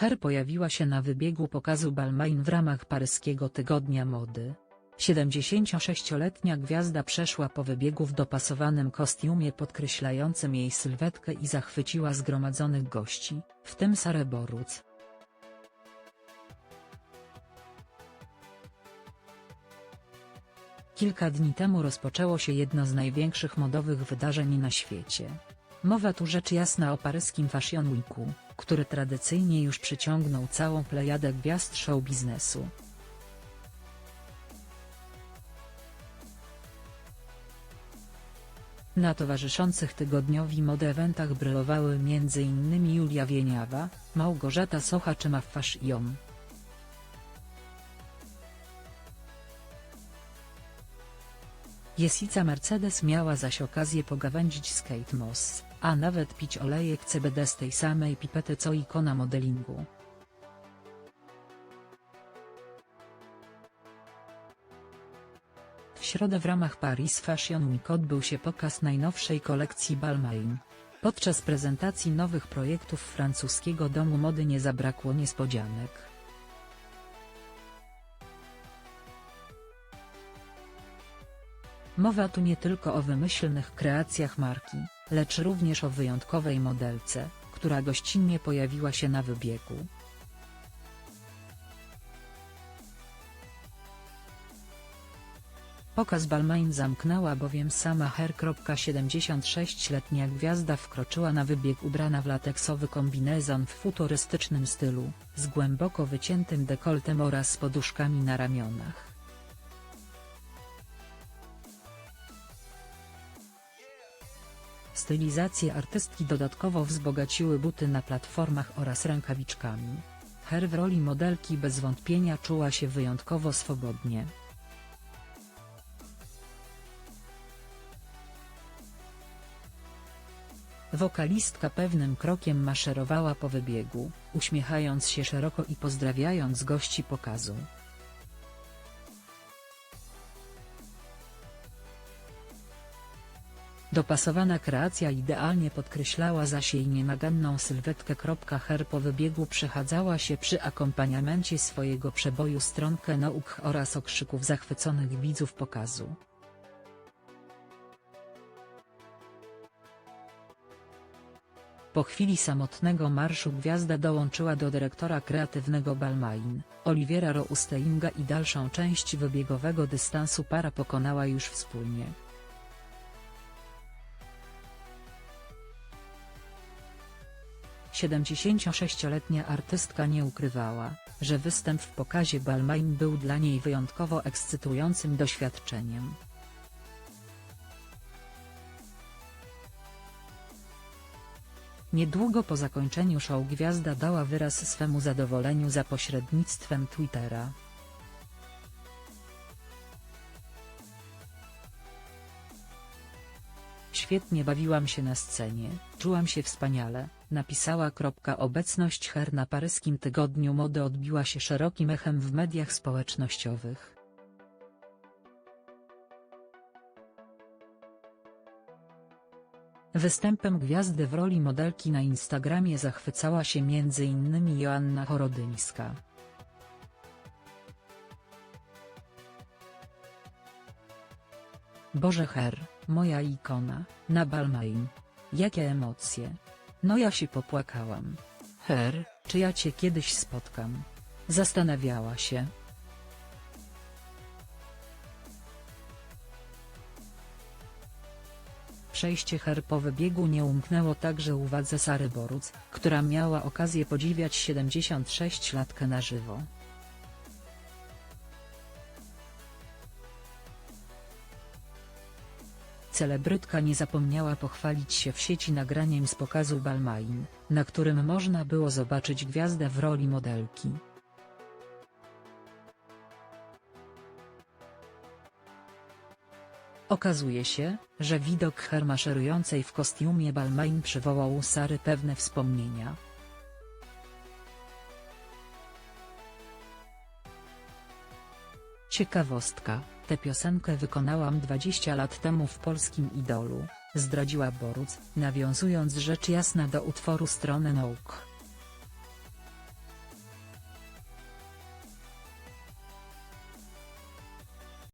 Her pojawiła się na wybiegu pokazu Balmain w ramach paryskiego tygodnia mody. 76-letnia gwiazda przeszła po wybiegu w dopasowanym kostiumie podkreślającym jej sylwetkę i zachwyciła zgromadzonych gości, w tym Sarę Boruc. Kilka dni temu rozpoczęło się jedno z największych modowych wydarzeń na świecie. Mowa tu rzecz jasna o paryskim Fashion Weeku, który tradycyjnie już przyciągnął całą plejadę gwiazd show biznesu. Na towarzyszących tygodniowi mody eventach brylowały m.in. Julia Wieniawa, Małgorzata Socha czy Maf Fashion. Jessica Mercedes miała zaś okazję pogawędzić z Kate Moss, a nawet pić olejek CBD z tej samej pipety co ikona modelingu. W środę w ramach Paris Fashion Week odbył się pokaz najnowszej kolekcji Balmain. Podczas prezentacji nowych projektów francuskiego domu mody nie zabrakło niespodzianek. Mowa tu nie tylko o wymyślnych kreacjach marki, lecz również o wyjątkowej modelce, która gościnnie pojawiła się na wybiegu. Pokaz Balmain zamknęła bowiem sama Her. 76-letnia gwiazda wkroczyła na wybieg ubrana w lateksowy kombinezon w futurystycznym stylu, z głęboko wyciętym dekoltem oraz poduszkami na ramionach. Stylizacje artystki dodatkowo wzbogaciły buty na platformach oraz rękawiczkami. Her w roli modelki bez wątpienia czuła się wyjątkowo swobodnie. Wokalistka pewnym krokiem maszerowała po wybiegu, uśmiechając się szeroko i pozdrawiając gości pokazu. Dopasowana kreacja idealnie podkreślała zaś jej nienaganną sylwetkę. Her po wybiegu przechadzała się przy akompaniamencie swojego przeboju stronkę nauk oraz okrzyków zachwyconych widzów pokazu. Po chwili samotnego marszu gwiazda dołączyła do dyrektora kreatywnego Balmain, Oliwiera Rousteinga i dalszą część wybiegowego dystansu para pokonała już wspólnie. Siedemdziesięciosześcioletnia artystka nie ukrywała, że występ w pokazie Balmain był dla niej wyjątkowo ekscytującym doświadczeniem. Niedługo po zakończeniu show gwiazda dała wyraz swemu zadowoleniu za pośrednictwem Twittera. Świetnie bawiłam się na scenie, czułam się wspaniale, napisała. Obecność Her na paryskim tygodniu mody odbiła się szerokim echem w mediach społecznościowych. Występem gwiazdy w roli modelki na Instagramie zachwycała się m.in. Joanna Chorodyńska. Boże Her, moja ikona, na Balmain. Jakie emocje. No ja się popłakałam. Her, czy ja cię kiedyś spotkam? Zastanawiała się. Przejście Her po wybiegu nie umknęło także uwadze Sary Boruc, która miała okazję podziwiać 76-latkę na żywo. Celebrytka nie zapomniała pochwalić się w sieci nagraniem z pokazu Balmain, na którym można było zobaczyć gwiazdę w roli modelki. Okazuje się, że widok Her maszerującej w kostiumie Balmain przywołał u Sary pewne wspomnienia. Ciekawostka, tę piosenkę wykonałam 20 lat temu w polskim Idolu, zdradziła Boruc, nawiązując rzecz jasna do utworu Strony Nauk.